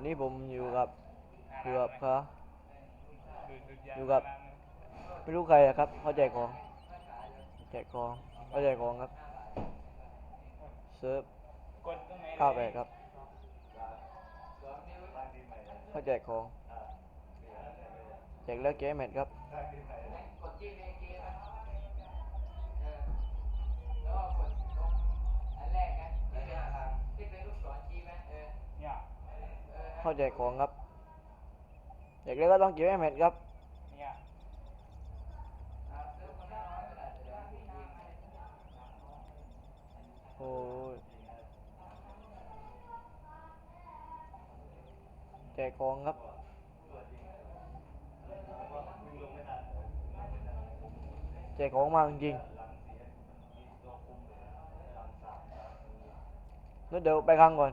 วันนี้ผมอยู่กับอยู่กับเขาอยู่กับ ไม่รู้ใครอะครับเขาแจกของ แจกของเขาแจกของครับเซิร์ฟข้าวแบกครับเขาแจกของแจกแล้วเกมแมทครับ เนี่ย เขาแจกของครับแจกแล้วก็ต้องเก็บให้แมทครับโอ้ยแจกของครับแจกของมาจริงๆแล้วเดี๋ยวไปครั้งก่อน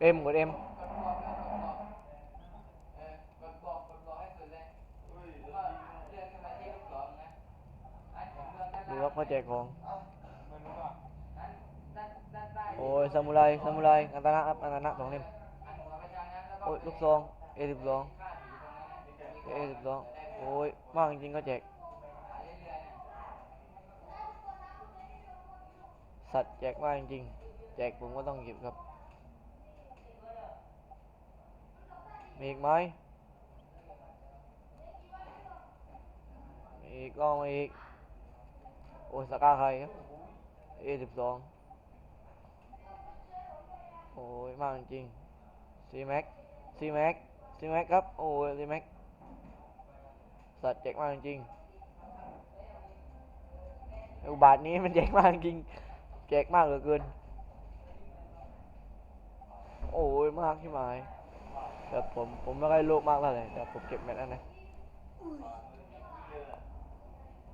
เอสิบสองโอ้ยมากจริงๆก็แจกสัตว์แจกมากจริงๆแจกผมก็ต้องเก็บครับ มีอีกไหมมีอีกก็มาอีก โอ้ยสกาใครครับเอสิบสองโอ้ยมากจริงซีแม็กซีแม็กซีแม็กครับ โอ้ยซีแม็กสัตว์แจกมากจริงอุบาทนี้มันแจกมากจริงแจกมากเหลือเกิน โอ้ยมากที่หมาย แต่ผมผมไม่ค่อยโลภมากเท่าไหร่แต่ผมเก็บแมทอันนะ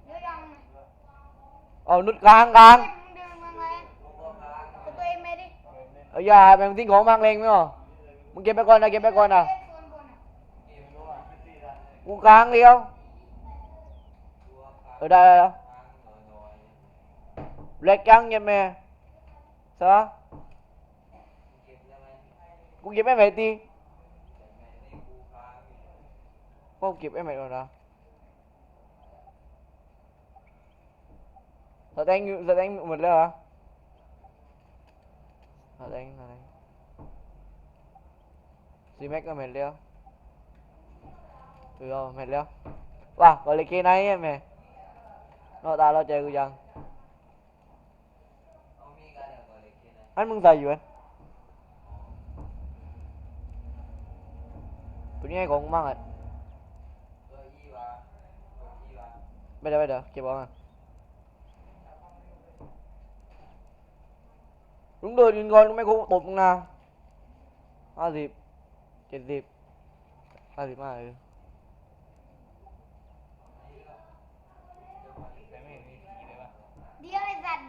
เยอะยังเอานุดกลางกลางเดินเดินมาไงเอาตัวเองไม่ได้เอาอย่าแบ่งทิ้งของมากเลงไม่หรอมึงเก็บไปก่อนนะเก็บไปก่อนนะเล่นโซนบนอะไม่รู้อะกูกลางเดียวเออได้แล้วเล็กยังยังแม่ซะกูเก็บไม่ไหวตี ก็เก็บไม่ไหวก่อนนะสแตงอยู่สแตงหมดแล้วเหรอสแตงสแตงซีแม็กก็หมดแล้ว ừ rồi mệt lắm wow gọi là kia này em mẹ nó ta lo chơi của dân anh mừng gì vậy tụi nhai còn mang rồi bây giờ bây giờ kịp bọn à đúng rồi nhìn con mấy cô tụt nè ba dịp chết dịp ba dịp mà ừ. แต่ไม่เห็นมีผีเลยว่ะเดี๋ยวไอ้สัตว์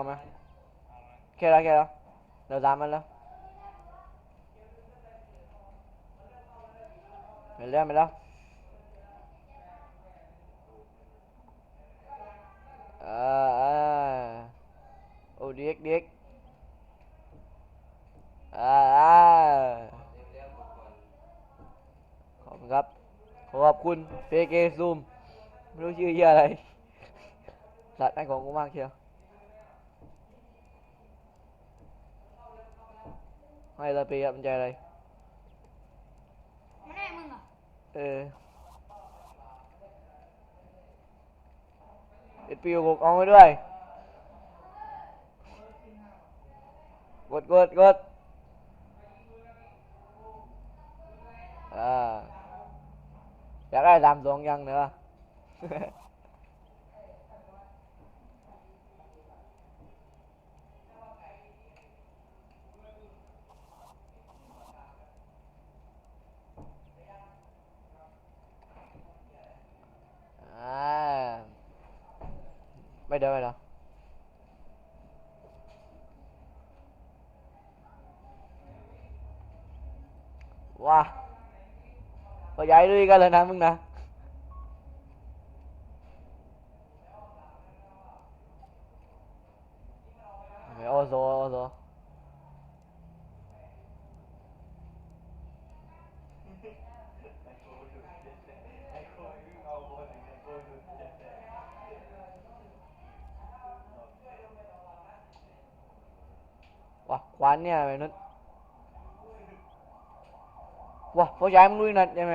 เอาไหมเอามาแค่แล้วแค่แล้วเดี๋ยวตามมันแล้วไปแล้วไปแล้วอ่าอ่าโอ้เด็กเด็กอ่าขอบคุณครับ ขอบคุณเพเกซูมไม่รู้ชื่อเหี้ยอะไรสัตว์ให้ของกูมากเชียว ให้ตาปีครับมันใจอะไรไม่ได้มึงเหรอเออเอ็ดปีกเอาไว้ด้วยดกดกดอ่าอยากได้สามสองยังเนอะ อ่า ไม่เดินไปเหรอว้าก็ย้ายด้ ว้าววันเนี่ยนั่นว้าควานเนี่ยไปนุษว้าพอย้ายมึงลุยนัดใช่ไหม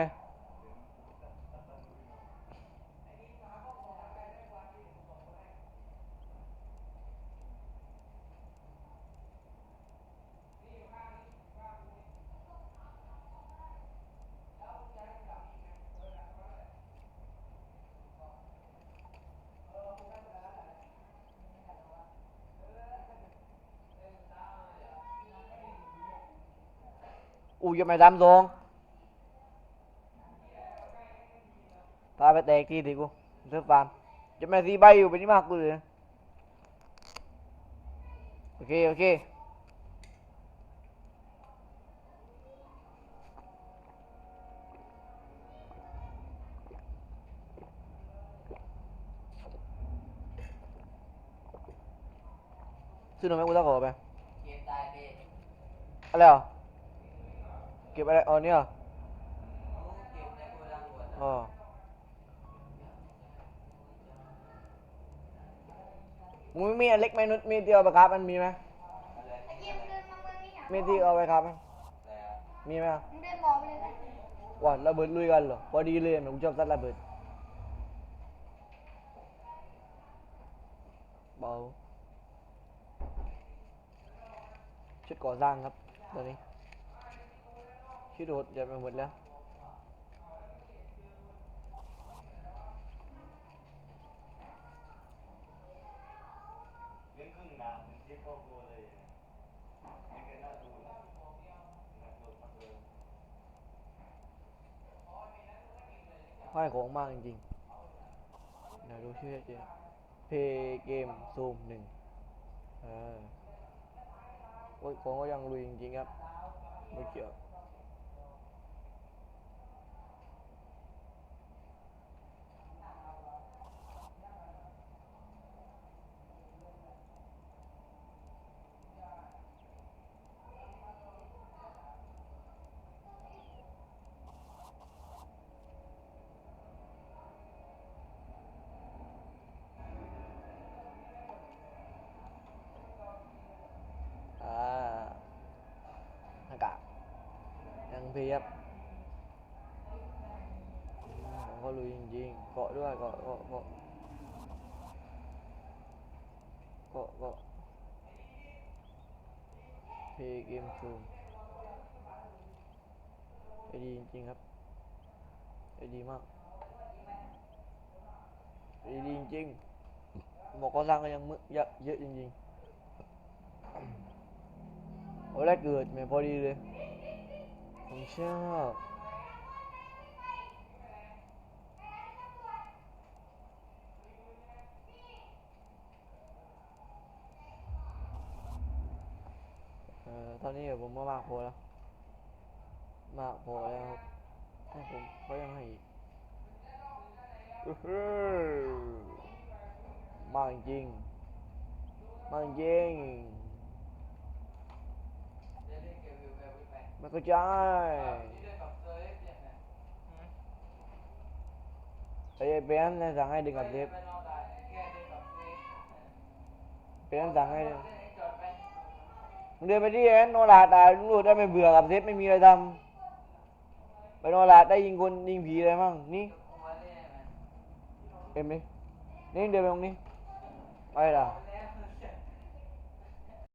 อู้ยงไม่ดำทรงพาไปแตกทีดิกูเสื้อฟาร์มจะไม่สีใบอยู่เป็นที่มากกูเลยนะโอเคโอเคซื้อนมให้กูตะขอไปเกมตายไปอะไรเหรอ เก็บอะไรอ๋อเนี่ยเหรอเก็บในโกดังหมดอ๋อมึงไม่มีอันเล็กไหมนุชมีที่เอาไปครับมันมีไหมอะไรตะกี้มึงเดินมาเมืองนี้อะมีที่เอาไปครับไหมอะไรอะมีไหมอะมึงเดินบอกไปเลยกันว่าระเบิดลุยกันเหรอพอดีเลยหนูชอบซัดระเบิดเบาชุดก่อสร้างครับตอนนี้ ชุดโหดจะไปหมดแล้วเล่นครึ่งน้ำมันเทียบเข้าโกเลยไม่เคยน่าดูนะน่าดูมากเลยค่ายของมากจริงๆเดี๋ยวดูชื่อเจเพย์เกมซูมหนึ่งเออโอ้ยของก็ยังลุยจริงๆครับ ไม่เกี่ยวอ่าอากาศยัง เพียบอืมของก็ลุยจริงๆเกาะด้วยเกาะเกาะเกาะเกาะเกาะเพย์เกมซูมไอดีจริงๆครับไอดีมากไอดีจริงๆบอกก็สร้างก็ยังมึเยอะเยอะจริงๆโอ้แรกเกิดแม่พอดีเลย ผมชอบเอ่อตอนนี้ผมมามากพแล้ว มากพแล้วครับให้ผมเขายังให้อีกมากจริงมากจริง เล่นเกมวิวแบบวิวไป ไม่เข้าใจที่ได้เซอร์เอฟเนี่ยนะไอ้เบนเนี่ยสั่งให้ดึงกับเด้แก้ได้กับเบนสั่งให้ดึงเล่นให้จอดไปมึงเดินไปที่เอ็นโนลาดตายลุงรูดได้ไม่เบื่อกับเทปไม่มีอะไรทำไปโนลาดได้ยิงคนยิงผีอะไรมั่งนี่เล่นมันเอ็มดินี่เดินไปตรงนี้ไปล่ะ